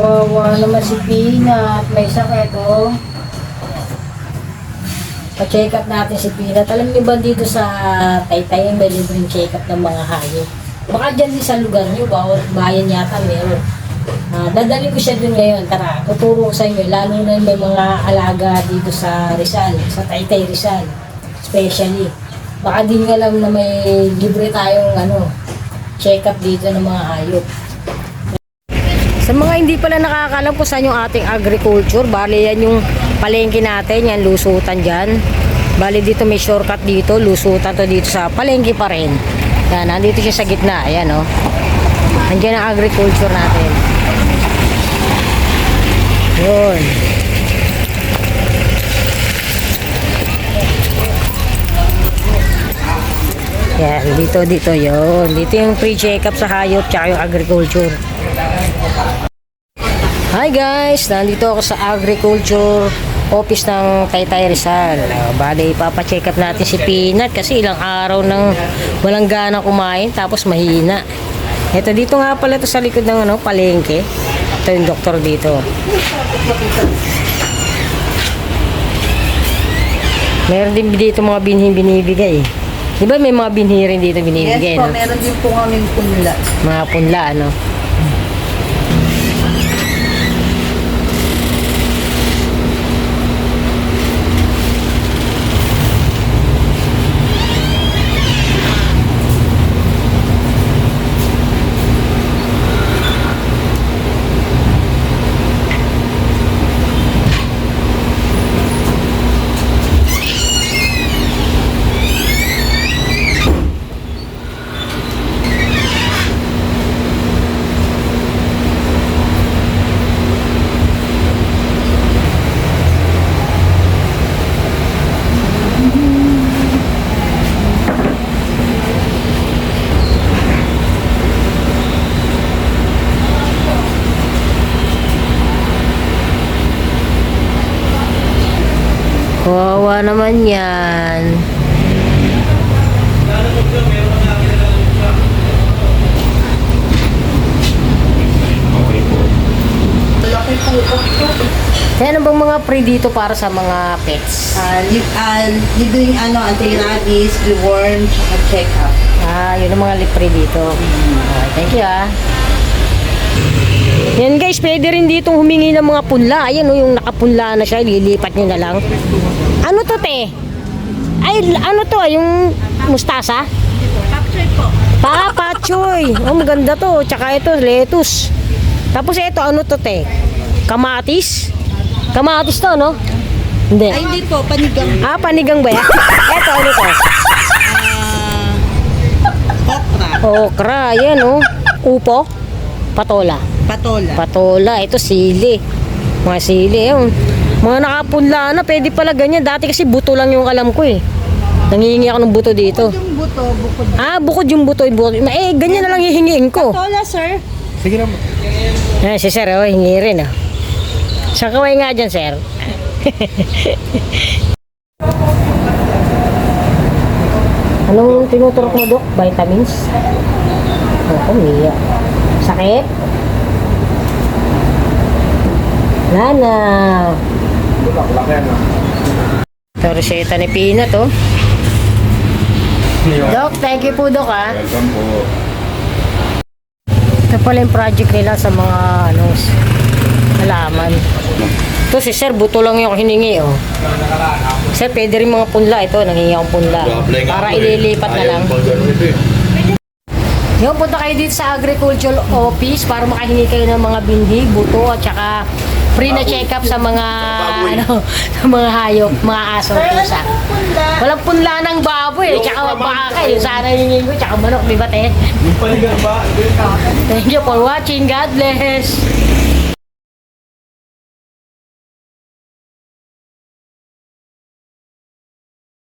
Kawawa naman si Peanut. May sakit, oh. Pa-check up natin si Peanut. Alam niyo ba dito sa Taytay may libreng check up ng mga hayop? Baka dyan din sa lugar niyo, bawat bayan yata meron. Ah, dadali ko siya dun ngayon. Tara, tuturo ko sa inyo. Lalo na may mga alaga dito sa Rizal, sa Taytay Rizal. Especially. Baka di nga alam na may libre tayong ano, check up dito ng mga hayop. Sa mga hindi pala nakakalam kung saan yung ating agriculture, bali yan yung palengke natin, yan lusutan dyan. Bali dito may shortcut dito, lusutan to dito sa palengke pa rin. Yan, nandito siya sa gitna, ayan o. Oh. Nandiyan ang agriculture natin. Yun. Yan, dito, dito, yun. Dito yung pre-check-up sa hayop tsaka yung agriculture. Hi guys! Nandito ako sa agriculture office ng Taytay Rizal. Uh, bali, ipapacheck up natin si Peanut kasi ilang araw nang walang gana kumain tapos mahina. Ito dito nga pala ito sa likod ng ano, palengke. Ito yung doktor dito. Meron din dito mga binhing binibigay. Di ba may mga binhi rin dito binibigay? Yes po, no? meron din po kaming punla. Mga punla, ano? Kawawa naman yan. Kaya ano bang mga pre dito para sa mga pets? Uh, li, uh, libreng ano, anti-rabies, reworm, tsaka check-up. Ah, yun ang mga libre dito. Ah, thank you ah. Yan guys, pwede rin dito humingi ng mga punla. Ayan o, yung nakapunla na siya, lilipat nyo na lang. Ano to te? Ay, ano to, yung mustasa? Capture po. Papachoy! Oh, maganda to. Tsaka ito, lettuce. Tapos ito, ano to te? Kamatis? Kamatis to, no? Hindi. Ay, hindi po, panigang. Ah, panigang ba yan? Ito, ano to? Ah, okra, Okra, yan oh. Upo. Patola. Patola. Patola, ito sili. Mga sili, yun. Mga nakapunla na, pwede pala ganyan. Dati kasi buto lang yung alam ko eh. Nangihingi ako ng buto dito. yung buto, bukod. Ah, bukod yung buto, yung buto. Eh, ganyan na lang hihingiin ko. Patola, sir. Ah, si sir, oh, hingi rin ah. Sa kaway nga dyan, sir. Anong tinuturok mo, Dok? Vitamins? Oh, umiyak. Sakit? Lana. Ito, reseta ni Peanut, oh. Dok, thank you po, Dok, ah. Welcome po. Ito pala yung project nila sa mga ano, halaman. Ito si Sir, buto lang yung hiningi oh. Sir, pwede rin mga punla ito, nangingi akong punla. Para eh. ililipat na lang. ito eh. Yung punta kayo dito sa agricultural office para makahingi kayo ng mga bindi, buto at saka free na check-up sa mga ano, sa mga hayop, mga aso, pusa. Walang punla ng baboy, eh, tsaka baka eh. Sana hingin ko, tsaka manok, di te? Ba? Thank you for watching. God bless.